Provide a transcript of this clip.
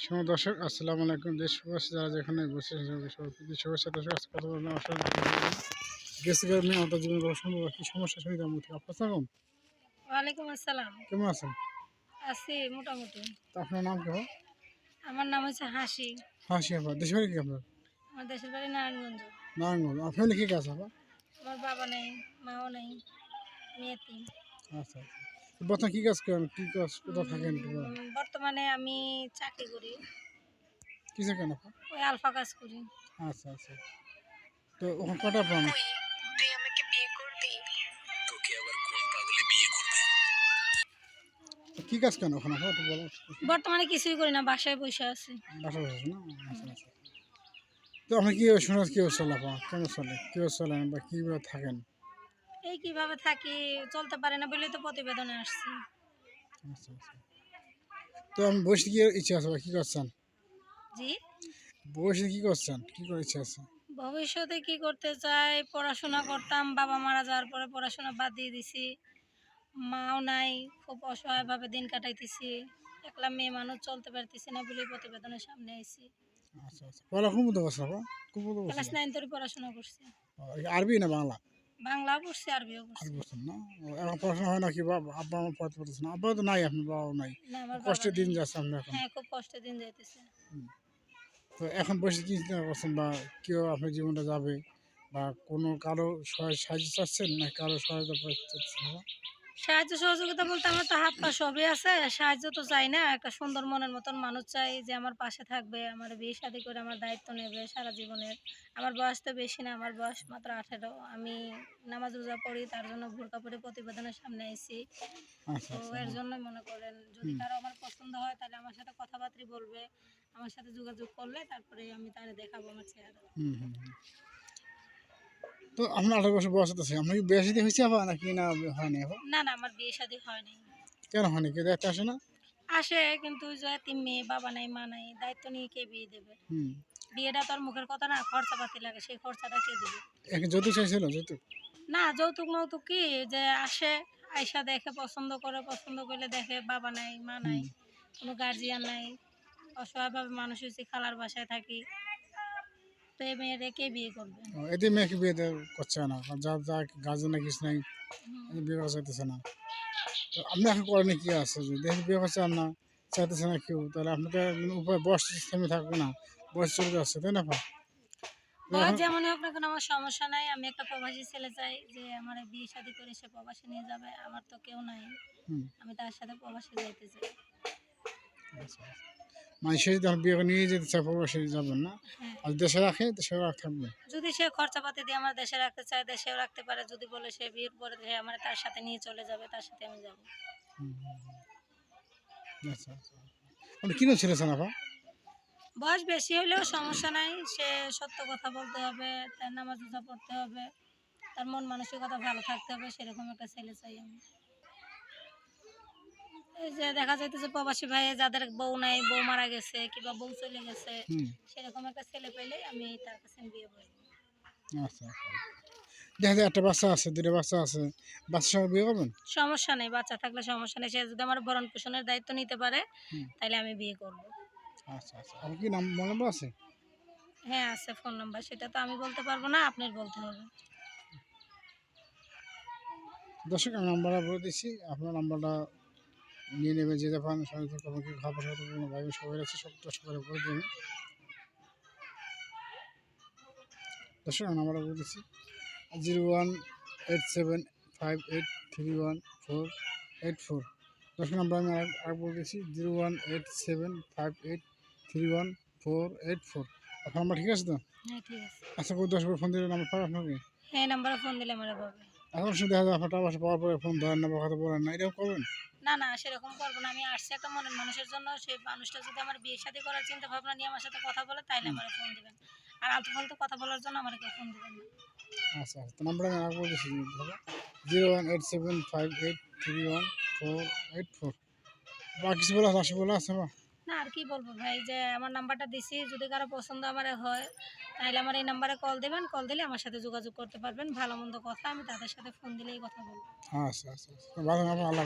সময় দর্শক আসসালামু আলাইকুম। দেশ শুভেচ্ছা যারা যেখানে বসে সবাইকে শুভেচ্ছা দর্শক আজকে কথা বললাম আসলে গেছে কারণে আমাদের জীবনে কি সমস্যা সুবিধা মুখে আপনার ওয়ালাইকুম আসসালাম। কেমন আছেন? আছি মোটামুটি। আপনার নাম কেমন আমার নাম হচ্ছে হাসি। হাসি আপা দেশ বাড়ি কি আপনার? আমার দেশের বাড়ি নারায়ণগঞ্জ। নারায়ণগঞ্জ। আপনার কি কাজ আপা? আমার বাবা নেই মাও নেই মেয়েতি আচ্ছা আচ্ছা। বর্তমানে কি কাজ করেন? কি কাজ কোথাও থাকেন বর্তমানে আমি চাকরি করি। কিসে কেন ওই আলফা কাজ করি। আচ্ছা আচ্ছা। তো ওখানে কটা পান তো কি কাজ কেন ওখানে? বলো বর্তমানে কিছুই করি না বাসায় বসে আছি। বাসা বসে না? আচ্ছা আচ্ছা। তো আপনি কি শোনা কি চলে আপা কেন চলে? কেউ চলেন বা কীভাবে থাকেন? এই কীভাবে থাকি চলতে পারে না বলেই তো প্রতিবেদনে আসছি। আচ্ছা আচ্ছা। তো আমি বসে কি ইচ্ছা আছে কী করছেন? জি? বসে কি করছেন? কি করে ইচ্ছা আছে? ভবিষ্যতে কি করতে চাই? পড়াশোনা করতাম বাবা মারা যাওয়ার পরে পড়াশোনা বাদ দিয়ে দিছি। মাও নাই খুব অসহায়ভাবে দিন কাটাইতেছি। একলা মেয়ে মানুষ চলতে পারতেছি না বলে প্রতিবেদনের সামনে আইছি। আচ্ছা আচ্ছা। পড়া কোন মতো বসে কোন ক্লাস নাইন তোর পড়াশোনা করছি। আরবি না বাংলা? বাংলা পড়ছি আরবিও পড়ছি। আরবি না? এখন পড়াশোনা হয় নাকি বাবা আব্বা আমার পড়তে পারতেছে না। আব্বা তো নাই আপনার বাবাও নাই। কষ্টের দিন যাচ্ছে আপনি এখন। হ্যাঁ খুব কষ্টের দিন যাইতেছে। তো এখন বসে কি চিন্তা করছেন বা কেউ আপনার জীবনটা যাবে? বা কোনো কারও সহায় সাহায্য চাচ্ছেন না কারও সহায়তা পাচ্ছেন না? সাহায্য সহযোগিতা বলতে আমার তো হাত পা সবই আছে সাহায্য তো চাই না একটা সুন্দর মনের মতন মানুষ চাই যে আমার পাশে থাকবে আমার বিয়ে শাদি করে আমার দায়িত্ব নেবে সারা জীবনের। আমার বয়স তো বেশি না আমার বয়স মাত্র আঠেরো আমি নামাজ রোজা পড়ি তার জন্য ভুরকা পড়ে প্রতিবেদনের সামনে আইছি আচ্ছা তো আচ্ছা। এর জন্য মনে করেন যদি কারও আমার পছন্দ হয় তাহলে আমার সাথে কথাবার্তা বলবে আমার সাথে যোগাযোগ করলে তারপরে আমি তারে দেখাবো আমার চেহারা। তো আপনার আঠারো বছর বয়স আছে আপনার কি বিয়ে শাদী হয়েছে আবার নাকি না হয়নি আবার? না না আমার বিয়ে শাদি হয়নি। কেন হয়নি? কেউ দেখতে আসে না? আসে কিন্তু যে মেয়ে বাবা নাই মা নাই দায়িত্ব নিয়ে কে বিয়ে দেবে? হুম। বিয়েটা তো আর মুখের কথা না খরচাপাতি লাগে সেই খরচাটা কে দেবে? এক যৌতুক চাইছিল যৌতুক? না যৌতুক মৌতুক কি? যে আসে আয়সা দেখে পছন্দ করে পছন্দ করলে দেখে বাবা নাই মা নাই কোনো গার্জিয়ান নাই। অসহায়ভাবে মানুষ হয়েছি খালার বাসায় থাকি। তো এই মেয়েরে কে বিয়ে করবে। এতে মেয়েকে বিয়ে করছে না যা যা গার্জেন না কিছু নাই। বিয়ে করা চাইতেছে না। তো আপনি এখন করেন কি আছে? যদি বিয়ে করছে না চাইতেছে না কেউ তাহলে আপনি তো উপায় বয়স থেমে থাকবে না বয়স চলে যাচ্ছে তাই না বয়স যেমন হোক না কেন আমার সমস্যা নাই আমি একটা প্রবাসী ছেলে চাই যে আমার বিয়ে শাদি করে সে প্রবাসী নিয়ে যাবে আমার তো কেউ নাই আমি তার সাথে প্রবাসী যাইতে চাই। আচ্ছা। মানুষের যদি বিয়ে নিয়ে যেতে চায় প্রবাসী যাবেন না। হ্যাঁ। আর দেশে রাখে দেশে রাখ থাকবে। যদি সে খরচাপাতি দিয়ে আমার দেশে রাখতে চায় দেশেও রাখতে পারে। যদি বলে সে বিয়ের পরে সে আমার তার সাথে নিয়ে চলে যাবে তার সাথে আমি যাব। আচ্ছা আচ্ছা। আপনি কিনে ছেড়েছেন আপা? বয়স বেশি হলেও সমস্যা নাই। সে সত্য কথা বলতে হবে তার নামাজ পড়তে হবে তার মন মানসিকতা ভালো থাকতে হবে সেরকম একটা ছেলে চাই আমি। এই যে দেখা যাইতেছে প্রবাসী ভাই যাদের বউ নাই বউ মারা গেছে কিংবা বউ চলে গেছে সেরকম একটা ছেলে পেলে আমি তার কাছে বিয়ে করব। আচ্ছা আচ্ছা। দেখা যায় একটা বাচ্চা আছে দুটো বাচ্চা আছে বাচ্চার সঙ্গে বিয়ে করবেন? সমস্যা নেই বাচ্চা থাকলে সমস্যা নেই। সে যদি আমার ভরণ পোষণের দায়িত্ব নিতে পারে তাহলে আমি বিয়ে করব। আচ্ছা আচ্ছা। আপনার কি নাম নম্বর আছে? হ্যাঁ আছে ফোন নাম্বার। সেটা তো আমি বলতে পারব না আপনার বলতে হবে। দর্শক আমি নাম্বারটা বলে দিচ্ছি। আপনার নাম্বারটা নিয়ে নেবেন যে সবাই আমাকে খাবার ভাই সবাই আছে সব দর্শক করে বলে দেবেন দর্শক আমি নাম্বারটা বলে দিচ্ছি। Zero one eight seven five eight three one four eight four. দর্শক নাম্বার আমি আর আর বলে দিচ্ছি zero one eight seven five eight three one four eight four. আপনার নাম্বার ঠিক আছে তো? হ্যাঁ আচ্ছা করে দশ ফোন দিলে নাম্বার পাবে আপনাকে? হ্যাঁ নাম্বারে ফোন দিলে আমার পাবে। এখন শুধু দেখা যায় আপনার টাকা পাওয়ার পরে ফোন ধরেন না বা কথা বলেন না এরকম করবেন? না না সেরকম করব না। আমি আসছি একটা মনের মানুষের জন্য সেই মানুষটা যদি আমার বিয়ে শাদী করার চিন্তা ভাবনা নিয়ে আমার সাথে কথা বলে তাইলে আমার ফোন দিবেন। আর আলতু ফালতু কথা বলার জন্য আমার কেউ ফোন দিবেন না। আচ্ছা আচ্ছা। তো নাম্বার আমি আর বলছি zero one eight seven five eight three one four eight four. বা কিছু বলা আছে বলা আছে না, আর কি বলব ভাই, যে আমার নাম্বারটা দিছি, যদি কারও পছন্দ আমার হয় তাহলে আমার এই নাম্বারে কল দেবেন কল দিলে আমার সাথে যোগাযোগ করতে পারবেন, ভালো মন্দ কথা, আমি তাদের সাথে ফোন দিলেই কথা বলব। আচ্ছা আচ্ছা আচ্ছা। আল্লাহ